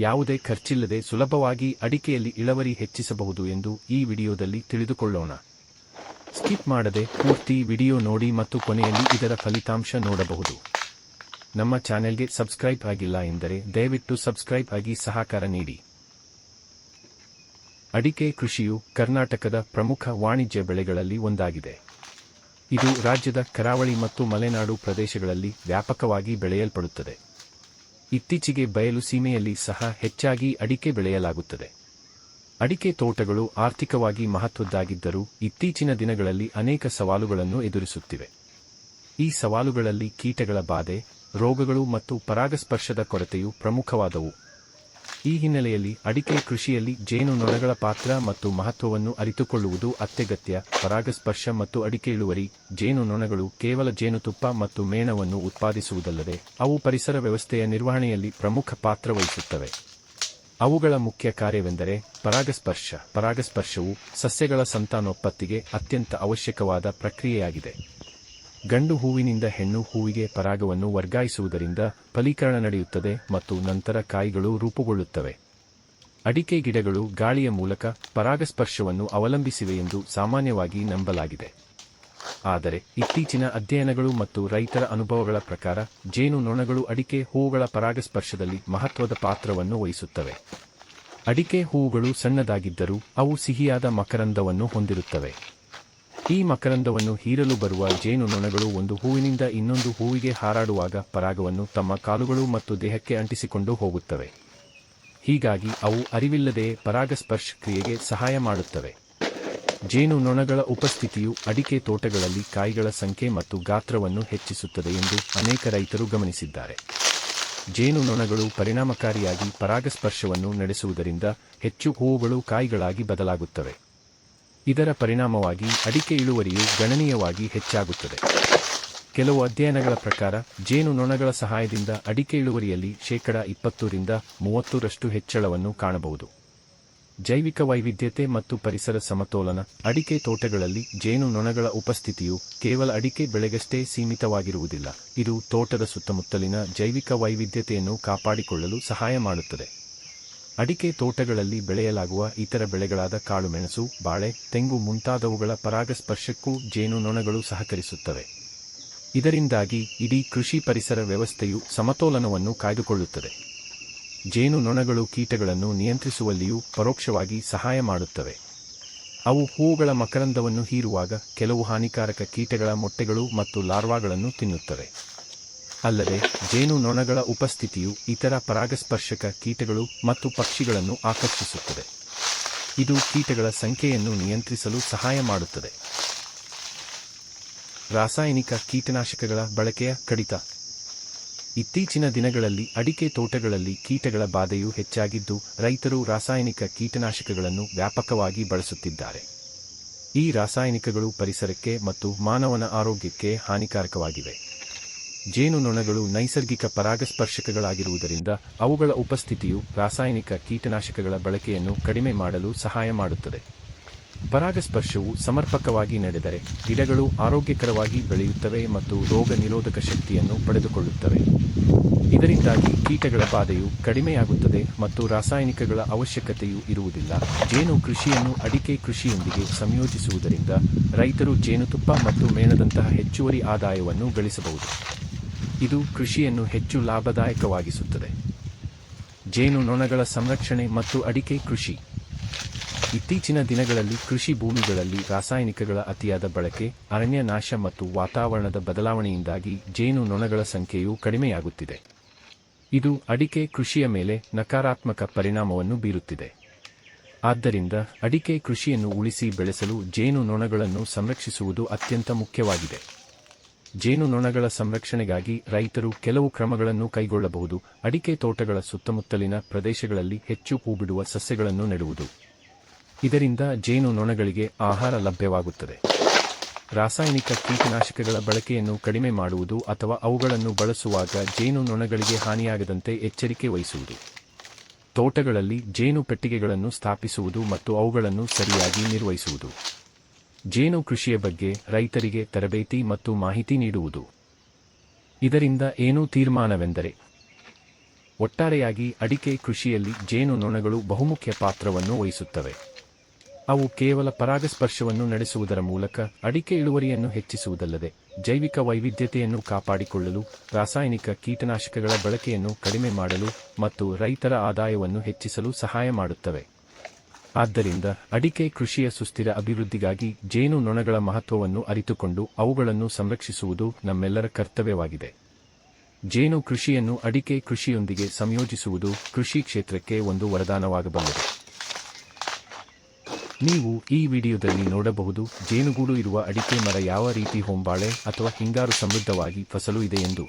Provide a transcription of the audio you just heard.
ಯಾವುದೇ ಖರ್ಚಿಲ್ಲದೆ ಸುಲಭವಾಗಿ ಅಡಿಕೆಯಲ್ಲಿ ಇಳುವರಿ ಹೆಚ್ಚಿಸಬಹುದು ಎಂದು ಈ ವಿಡಿಯೋದಲ್ಲಿ ತಿಳಿದುಕೊಳ್ಳೋಣ. ಸ್ಕಿಪ್ ಮಾಡದೆ ಪೂರ್ತಿ ವಿಡಿಯೋ ನೋಡಿ ಮತ್ತು ಕೊನೆಯಲ್ಲಿ ಇದರ ಫಲಿತಾಂಶ ನೋಡಬಹುದು. ನಮ್ಮ ಚಾನೆಲ್ಗೆ ಸಬ್ಸ್ಕ್ರೈಬ್ ಆಗಿಲ್ಲ ಎಂದರೆ ದಯವಿಟ್ಟು ಸಬ್ಸ್ಕ್ರೈಬ್ ಆಗಿ ಸಹಕಾರ ನೀಡಿ. ಅಡಿಕೆ ಕೃಷಿಯು ಕರ್ನಾಟಕದ ಪ್ರಮುಖ ವಾಣಿಜ್ಯ ಬೆಳೆಗಳಲ್ಲಿ ಒಂದಾಗಿದೆ. ಇದು ರಾಜ್ಯದ ಕರಾವಳಿ ಮತ್ತು ಮಲೆನಾಡು ಪ್ರದೇಶಗಳಲ್ಲಿ ವ್ಯಾಪಕವಾಗಿ ಬೆಳೆಯಲ್ಪಡುತ್ತದೆ. ಇತ್ತೀಚೆಗೆ ಬಯಲು ಸೀಮೆಯಲ್ಲಿ ಸಹ ಹೆಚ್ಚಾಗಿ ಅಡಿಕೆ ಬೆಳೆಯಲಾಗುತ್ತದೆ. ಅಡಿಕೆ ತೋಟಗಳು ಆರ್ಥಿಕವಾಗಿ ಮಹತ್ವದ್ದಾಗಿದ್ದರೂ ಇತ್ತೀಚಿನ ದಿನಗಳಲ್ಲಿ ಅನೇಕ ಸವಾಲುಗಳನ್ನು ಎದುರಿಸುತ್ತಿವೆ. ಈ ಸವಾಲುಗಳಲ್ಲಿ ಕೀಟಗಳ ಬಾಧೆ, ರೋಗಗಳು ಮತ್ತು ಪರಾಗಸ್ಪರ್ಶದ ಕೊರತೆಯು ಪ್ರಮುಖವಾದವು. ಈ ಹಿನ್ನೆಲೆಯಲ್ಲಿ ಅಡಿಕೆ ಕೃಷಿಯಲ್ಲಿ ಜೇನು ನೊಣಗಳ ಪಾತ್ರ ಮತ್ತು ಮಹತ್ವವನ್ನು ಅರಿತುಕೊಳ್ಳುವುದು ಅತ್ಯಗತ್ಯ. ಪರಾಗಸ್ಪರ್ಶ ಮತ್ತು ಅಡಿಕೆ ಇಳುವರಿ, ಜೇನು ನೊಣಗಳು ಕೇವಲ ಜೇನುತುಪ್ಪ ಮತ್ತು ಮೇಣವನ್ನು ಉತ್ಪಾದಿಸುವುದಲ್ಲದೆ, ಅವು ಪರಿಸರ ವ್ಯವಸ್ಥೆಯ ನಿರ್ವಹಣೆಯಲ್ಲಿ ಪ್ರಮುಖ ಪಾತ್ರ ವಹಿಸುತ್ತವೆ. ಅವುಗಳ ಮುಖ್ಯ ಕಾರ್ಯವೆಂದರೆ ಪರಾಗಸ್ಪರ್ಶ. ಪರಾಗಸ್ಪರ್ಶವು ಸಸ್ಯಗಳ ಸಂತಾನೋತ್ಪತ್ತಿಗೆ ಅತ್ಯಂತ ಅವಶ್ಯಕವಾದ ಪ್ರಕ್ರಿಯೆಯಾಗಿದೆ. ಗಂಡು ಹೂವಿನಿಂದ ಹೆಣ್ಣು ಹೂವಿಗೆ ಪರಾಗವನ್ನು ವರ್ಗಾಯಿಸುವುದರಿಂದ ಫಲೀಕರಣ ನಡೆಯುತ್ತದೆ ಮತ್ತು ನಂತರ ಕಾಯಿಗಳು ರೂಪುಗೊಳ್ಳುತ್ತವೆ. ಅಡಿಕೆ ಗಿಡಗಳು ಗಾಳಿಯ ಮೂಲಕ ಪರಾಗಸ್ಪರ್ಶವನ್ನು ಅವಲಂಬಿಸಿವೆ ಎಂದು ಸಾಮಾನ್ಯವಾಗಿ ನಂಬಲಾಗಿದೆ. ಆದರೆ ಇತ್ತೀಚಿನ ಅಧ್ಯಯನಗಳು ಮತ್ತು ರೈತರ ಅನುಭವಗಳ ಪ್ರಕಾರ ಜೇನು ನೊಣಗಳು ಅಡಿಕೆ ಹೂವುಗಳ ಪರಾಗಸ್ಪರ್ಶದಲ್ಲಿ ಮಹತ್ವದ ಪಾತ್ರವನ್ನು ವಹಿಸುತ್ತವೆ. ಅಡಿಕೆ ಹೂವುಗಳು ಸಣ್ಣದಾಗಿದ್ದರೂ ಅವು ಸಿಹಿಯಾದ ಮಕರಂದವನ್ನು ಹೊಂದಿರುತ್ತವೆ. ಈ ಮಕರಂದವನ್ನು ಹೀರಲು ಬರುವ ಜೇನು ನೊಣಗಳು ಒಂದು ಹೂವಿನಿಂದ ಇನ್ನೊಂದು ಹೂವಿಗೆ ಹಾರಾಡುವಾಗ ಪರಾಗವನ್ನು ತಮ್ಮ ಕಾಲುಗಳು ಮತ್ತು ದೇಹಕ್ಕೆ ಅಂಟಿಸಿಕೊಂಡು ಹೋಗುತ್ತವೆ. ಹೀಗಾಗಿ ಅವು ಅರಿವಿಲ್ಲದೆ ಪರಾಗಸ್ಪರ್ಶ ಕ್ರಿಯೆಗೆ ಸಹಾಯ ಮಾಡುತ್ತವೆ. ಜೇನು ನೊಣಗಳ ಉಪಸ್ಥಿತಿಯು ಅಡಿಕೆ ತೋಟಗಳಲ್ಲಿ ಕಾಯಿಗಳ ಸಂಖ್ಯೆ ಮತ್ತು ಗಾತ್ರವನ್ನು ಹೆಚ್ಚಿಸುತ್ತದೆ ಎಂದು ಅನೇಕ ರೈತರು ಗಮನಿಸಿದ್ದಾರೆ. ಜೇನು ನೊಣಗಳು ಪರಿಣಾಮಕಾರಿಯಾಗಿ ಪರಾಗಸ್ಪರ್ಶವನ್ನು ನಡೆಸುವುದರಿಂದ ಹೆಚ್ಚು ಹೂವುಗಳು ಕಾಯಿಗಳಾಗಿ ಬದಲಾಗುತ್ತವೆ. ಇದರ ಪರಿಣಾಮವಾಗಿ ಅಡಿಕೆ ಇಳುವರಿಯು ಗಣನೀಯವಾಗಿ ಹೆಚ್ಚಾಗುತ್ತದೆ. ಕೆಲವು ಅಧ್ಯಯನಗಳ ಪ್ರಕಾರ ಜೇನುನೊಣಗಳ ಸಹಾಯದಿಂದ ಅಡಿಕೆ ಇಳುವರಿಯಲ್ಲಿ ಶೇಕಡ ಇಪ್ಪತ್ತರಿಂದ ಮೂವತ್ತರಷ್ಟು ಹೆಚ್ಚಳವನ್ನು ಕಾಣಬಹುದು. ಜೈವಿಕ ವೈವಿಧ್ಯತೆ ಮತ್ತು ಪರಿಸರ ಸಮತೋಲನ, ಅಡಿಕೆ ತೋಟಗಳಲ್ಲಿ ಜೇನುನೊಣಗಳ ಉಪಸ್ಥಿತಿಯು ಕೇವಲ ಅಡಿಕೆ ಬೆಳೆಗಷ್ಟೇ ಸೀಮಿತವಾಗಿರುವುದಿಲ್ಲ. ಇದು ತೋಟದ ಸುತ್ತಮುತ್ತಲಿನ ಜೈವಿಕ ವೈವಿಧ್ಯತೆಯನ್ನು ಕಾಪಾಡಿಕೊಳ್ಳಲು ಸಹಾಯ ಮಾಡುತ್ತದೆ. ಅಡಿಕೆ ತೋಟಗಳಲ್ಲಿ ಬೆಳೆಯಲಾಗುವ ಇತರ ಬೆಳೆಗಳಾದ ಕಾಳುಮೆಣಸು, ಬಾಳೆ, ತೆಂಗು ಮುಂತಾದವುಗಳ ಪರಾಗಸ್ಪರ್ಶಕ್ಕೂ ಜೇನುನೊಣಗಳು ಸಹಕರಿಸುತ್ತವೆ. ಇದರಿಂದಾಗಿ ಇಡೀ ಕೃಷಿ ಪರಿಸರ ವ್ಯವಸ್ಥೆಯು ಸಮತೋಲನವನ್ನು ಕಾಯ್ದುಕೊಳ್ಳುತ್ತದೆ. ಜೇನುನೊಣಗಳು ಕೀಟಗಳನ್ನು ನಿಯಂತ್ರಿಸುವಲ್ಲಿಯೂ ಪರೋಕ್ಷವಾಗಿ ಸಹಾಯ ಮಾಡುತ್ತವೆ. ಅವು ಹೂವುಗಳ ಮಕರಂದವನ್ನು ಹೀರುವಾಗ ಕೆಲವು ಹಾನಿಕಾರಕ ಕೀಟಗಳ ಮೊಟ್ಟೆಗಳು ಮತ್ತು ಲಾರ್ವಾಗಳನ್ನು ತಿನ್ನುತ್ತವೆ. ಅಲ್ಲದೆ ಜೇನುನೊಣಗಳ ಉಪಸ್ಥಿತಿಯು ಇತರ ಪರಾಗಸ್ಪರ್ಶಕ ಕೀಟಗಳು ಮತ್ತು ಪಕ್ಷಿಗಳನ್ನು ಆಕರ್ಷಿಸುತ್ತದೆ. ಇದು ಕೀಟಗಳ ಸಂಖ್ಯೆಯನ್ನು ನಿಯಂತ್ರಿಸಲು ಸಹಾಯ ಮಾಡುತ್ತದೆ. ರಾಸಾಯನಿಕ ಕೀಟನಾಶಕಗಳ ಬಳಕೆಯ ಕಡಿತ. ಇತ್ತೀಚಿನ ದಿನಗಳಲ್ಲಿ ಅಡಿಕೆ ತೋಟಗಳಲ್ಲಿ ಕೀಟಗಳ ಬಾಧೆಯು ಹೆಚ್ಚಾಗಿದ್ದು, ರೈತರು ರಾಸಾಯನಿಕ ಕೀಟನಾಶಕಗಳನ್ನು ವ್ಯಾಪಕವಾಗಿ ಬಳಸುತ್ತಿದ್ದಾರೆ. ಈ ರಾಸಾಯನಿಕಗಳು ಪರಿಸರಕ್ಕೆ ಮತ್ತು ಮಾನವನ ಆರೋಗ್ಯಕ್ಕೆ ಹಾನಿಕಾರಕವಾಗಿವೆ. ಜೇನು ನೊಣಗಳು ನೈಸರ್ಗಿಕ ಪರಾಗಸ್ಪರ್ಶಕಗಳಾಗಿರುವುದರಿಂದ ಅವುಗಳ ಉಪಸ್ಥಿತಿಯು ರಾಸಾಯನಿಕ ಕೀಟನಾಶಕಗಳ ಬಳಕೆಯನ್ನು ಕಡಿಮೆ ಮಾಡಲು ಸಹಾಯ ಮಾಡುತ್ತದೆ. ಪರಾಗಸ್ಪರ್ಶವು ಸಮರ್ಪಕವಾಗಿ ನಡೆದರೆ ಗಿಡಗಳು ಆರೋಗ್ಯಕರವಾಗಿ ಬೆಳೆಯುತ್ತವೆ ಮತ್ತು ರೋಗ ನಿರೋಧಕ ಶಕ್ತಿಯನ್ನು ಪಡೆದುಕೊಳ್ಳುತ್ತವೆ. ಇದರಿಂದಾಗಿ ಕೀಟಗಳ ಬಾಧೆಯು ಕಡಿಮೆಯಾಗುತ್ತದೆ ಮತ್ತು ರಾಸಾಯನಿಕಗಳ ಅವಶ್ಯಕತೆಯೂ ಇರುವುದಿಲ್ಲ. ಜೇನು ಕೃಷಿಯನ್ನು ಅಡಿಕೆ ಕೃಷಿಯೊಂದಿಗೆ ಸಂಯೋಜಿಸುವುದರಿಂದ ರೈತರು ಜೇನುತುಪ್ಪ ಮತ್ತು ಮೇಣದಂತಹ ಹೆಚ್ಚುವರಿ ಆದಾಯವನ್ನು ಗಳಿಸಬಹುದು. ಇದು ಕೃಷಿಯನ್ನು ಹೆಚ್ಚು ಲಾಭದಾಯಕವಾಗಿಸುತ್ತದೆ. ಜೇನು ನೊಣಗಳ ಸಂರಕ್ಷಣೆ ಮತ್ತು ಅಡಿಕೆ ಕೃಷಿ. ಇತ್ತೀಚಿನ ದಿನಗಳಲ್ಲಿ ಕೃಷಿ ಭೂಮಿಗಳಲ್ಲಿ ರಾಸಾಯನಿಕಗಳ ಅತಿಯಾದ ಬಳಕೆ ಅರಣ್ಯ ನಾಶ ಮತ್ತು ವಾತಾವರಣದ ಬದಲಾವಣೆಯಿಂದಾಗಿ ಜೇನು ನೊಣಗಳ ಸಂಖ್ಯೆಯು ಕಡಿಮೆಯಾಗುತ್ತಿದೆ. ಇದು ಅಡಿಕೆ ಕೃಷಿಯ ಮೇಲೆ ನಕಾರಾತ್ಮಕ ಪರಿಣಾಮವನ್ನು ಬೀರುತ್ತಿದೆ. ಆದ್ದರಿಂದ ಅಡಿಕೆ ಕೃಷಿಯನ್ನು ಉಳಿಸಿ ಬೆಳೆಸಲು ಜೇನು ನೊಣಗಳನ್ನು ಸಂರಕ್ಷಿಸುವುದು ಅತ್ಯಂತ ಮುಖ್ಯವಾಗಿದೆ. ಜೇನು ನೊಣಗಳ ಸಂರಕ್ಷಣೆಗಾಗಿ ರೈತರು ಕೆಲವು ಕ್ರಮಗಳನ್ನು ಕೈಗೊಳ್ಳಬಹುದು. ಅಡಿಕೆ ತೋಟಗಳ ಸುತ್ತಮುತ್ತಲಿನ ಪ್ರದೇಶಗಳಲ್ಲಿ ಹೆಚ್ಚು ಹೂಬಿಡುವ ಸಸ್ಯಗಳನ್ನು ನೆಡುವುದು. ಇದರಿಂದ ಜೇನುನೊಣಗಳಿಗೆ ಆಹಾರ ಲಭ್ಯವಾಗುತ್ತದೆ. ರಾಸಾಯನಿಕ ಕೀಟನಾಶಕಗಳ ಬಳಕೆಯನ್ನು ಕಡಿಮೆ ಮಾಡುವುದು ಅಥವಾ ಅವುಗಳನ್ನು ಬಳಸುವಾಗ ಜೇನುನೊಣಗಳಿಗೆ ಹಾನಿಯಾಗದಂತೆ ಎಚ್ಚರಿಕೆ ವಹಿಸುವುದು. ತೋಟಗಳಲ್ಲಿ ಜೇನು ಪೆಟ್ಟಿಗೆಗಳನ್ನು ಸ್ಥಾಪಿಸುವುದು ಮತ್ತು ಅವುಗಳನ್ನು ಸರಿಯಾಗಿ ನಿರ್ವಹಿಸುವುದು. ಜೇನು ಕೃಷಿಯ ಬಗ್ಗೆ ರೈತರಿಗೆ ತರಬೇತಿ ಮತ್ತು ಮಾಹಿತಿ ನೀಡುವುದು. ಇದರಿಂದ ಏನು ತೀರ್ಮಾನವೆಂದರೆ, ಒಟ್ಟಾರೆಯಾಗಿ ಅಡಿಕೆ ಕೃಷಿಯಲ್ಲಿ ಜೇನು ನೊಣಗಳು ಬಹುಮುಖ್ಯ ಪಾತ್ರವನ್ನು ವಹಿಸುತ್ತವೆ. ಅವು ಕೇವಲ ಪರಾಗಸ್ಪರ್ಶವನ್ನು ನಡೆಸುವುದರ ಮೂಲಕ ಅಡಿಕೆ ಇಳುವರಿಯನ್ನು ಹೆಚ್ಚಿಸುವುದಲ್ಲದೆ ಜೈವಿಕ ವೈವಿಧ್ಯತೆಯನ್ನು ಕಾಪಾಡಿಕೊಳ್ಳಲು, ರಾಸಾಯನಿಕ ಕೀಟನಾಶಕಗಳ ಬಳಕೆಯನ್ನು ಕಡಿಮೆ ಮಾಡಲು ಮತ್ತು ರೈತರ ಆದಾಯವನ್ನು ಹೆಚ್ಚಿಸಲು ಸಹಾಯ ಮಾಡುತ್ತವೆ. ಆದ್ದರಿಂದ ಅಡಿಕೆ ಕೃಷಿಯ ಸುಸ್ಥಿರ ಅಭಿವೃದ್ಧಿಗಾಗಿ ಜೇನು ನೊಣಗಳ ಮಹತ್ವವನ್ನು ಅರಿತುಕೊಂಡು ಅವುಗಳನ್ನು ಸಂರಕ್ಷಿಸುವುದು ನಮ್ಮೆಲ್ಲರ ಕರ್ತವ್ಯವಾಗಿದೆ. ಜೇನು ಕೃಷಿಯನ್ನು ಅಡಿಕೆ ಕೃಷಿಯೊಂದಿಗೆ ಸಂಯೋಜಿಸುವುದು ಕೃಷಿ ಕ್ಷೇತ್ರಕ್ಕೆ ಒಂದು ವರದಾನವಾಗಬಲ್ಲದು. ನೀವು ಈ ವಿಡಿಯೋದಲ್ಲಿ ನೋಡಬಹುದು ಜೇನುಗೂಡು ಇರುವ ಅಡಿಕೆ ಮರ ಯಾವ ರೀತಿ ಹೊಂಬಾಳೆ ಅಥವಾ ಹಿಂಗಾರು ಸಮೃದ್ಧವಾಗಿ ಫಸಲು ಇದೆ ಎಂದು.